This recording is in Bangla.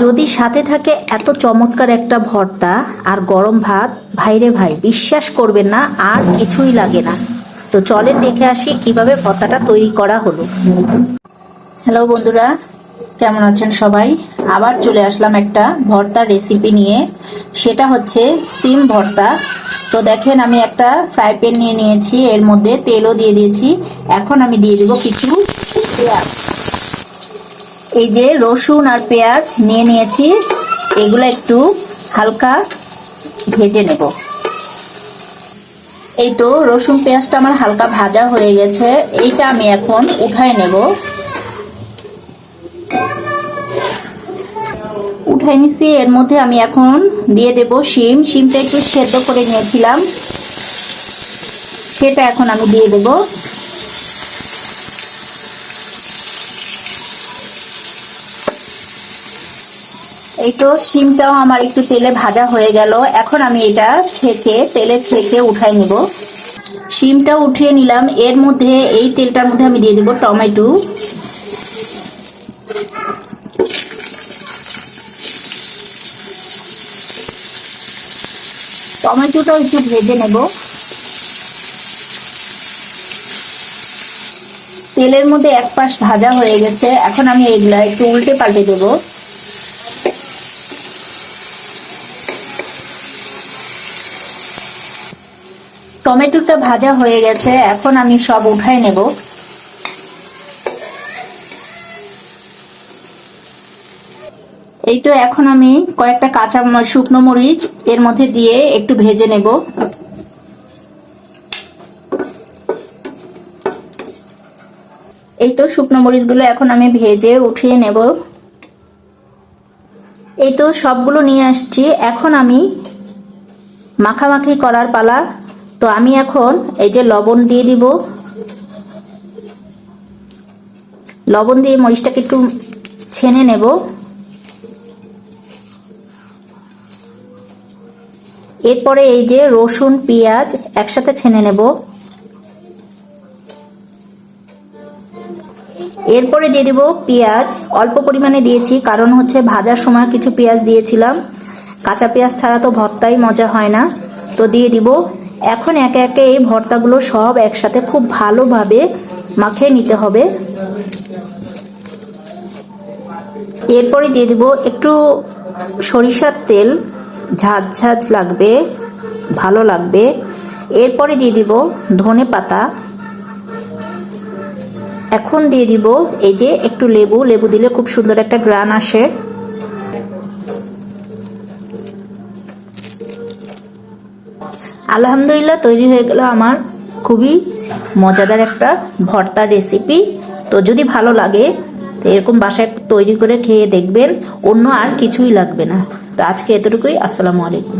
যদি সাথে থাকে এত চমৎকার একটা ভর্তা আর গরম ভাত, ভাইরে ভাই, বিশ্বাস করবেন না, আর কিছুই লাগে না। তো চলেন দেখে আসি কীভাবে ভর্তাটা তৈরি করা হলো। হ্যালো বন্ধুরা, কেমন আছেন সবাই? আবার চলে আসলাম একটা ভর্তার রেসিপি নিয়ে। সেটা হচ্ছে সিম ভর্তা। তো দেখেন, আমি একটা ফ্রাই প্যান নিয়ে নিয়েছি, এর মধ্যে তেলও দিয়ে দিয়েছি। এখন আমি দিয়ে দেবো কিছু পেঁয়াজ। এই যে রসুন আর পেঁয়াজ নিয়ে নিয়েছি, এগুলো একটু হালকা ভেজে নেব। এই তো রসুন পেঁয়াজটা আমার হালকা ভাজা হয়ে গেছে, এইটা আমি এখন উঠায় নেব। উঠাই নিছি, এর মধ্যে আমি এখন দিয়ে দেব শিম, শিমটা একটু সেদ্ধ করে নিয়েছিলাম, সেটা এখন আমি দিয়ে দেব। এই তো শিমটাও আমার একটু তেলে ভাজা হয়ে গেল। এখন আমি এটা ছেঁকে, তেলে ছেঁকে উঠাই নিব। শিমটা উঠিয়ে নিলাম। এর মধ্যে এই তেলটার মধ্যে আমি দিয়ে দেব টমেটো। টমেটোটাও একটু ভেজে নেব। তেলের মধ্যে এক পাশ ভাজা হয়ে গেছে। এখন আমি এগুলা একটু উল্টে পাল্টে দেবো। টমেটোটা ভাজা হয়ে গেছে, এখন আমি সব উঠাই নেব। এই তো এখন আমি কয়েকটা কাঁচা শুকনো মরিচ এর মধ্যে দিয়ে একটু ভেজে নেব। এই তো শুকনো মরিচগুলো এখন আমি ভেজে উঠিয়ে নেব। এই তো সবগুলো নিয়ে আসছি। এখন আমি মাখামাখি করার পালা তো আমি এখন এই যে লবণ দিয়ে দিব। লবণ দিয়ে মরিচটাকে একটু ছেনে নেব। এরপরে এই যে রসুন, পেঁয়াজ একসাথে ছেনে নেব। এরপরে দিয়ে দিব পেঁয়াজ। অল্প পরিমাণে দিয়েছি, কারণ হচ্ছে ভাজার সময় কিছু পেঁয়াজ দিয়েছিলাম। কাঁচা পেঁয়াজ ছাড়া তো ভর্তাই মজা হয় না। তো দিয়ে দিব এখন একে একে এই ভর্তাগুলো সব একসাথে খুব ভালোভাবে মাখিয়ে নিতে হবে। এরপরে দিয়ে দিব একটু সরিষার তেল। ঝাঁঝ ঝাঁঝ লাগবে, ভালো লাগবে। এরপরে দিয়ে দিব ধনে পাতা। এখন দিয়ে দিব এই যে একটু লেবু লেবু দিলে খুব সুন্দর একটা গ্রান আসে। আলহামদুলিল্লাহ, তৈরি হয়ে গেল আমার খুবই মজাদার একটা ভর্তা রেসিপি তো যদি ভালো লাগে, তো এরকম বাসায় তৈরি করে খেয়ে দেখবেন, অন্য আর কিছুই লাগবে না। তো আজকে এতটুকুই, আসসালামু আলাইকুম।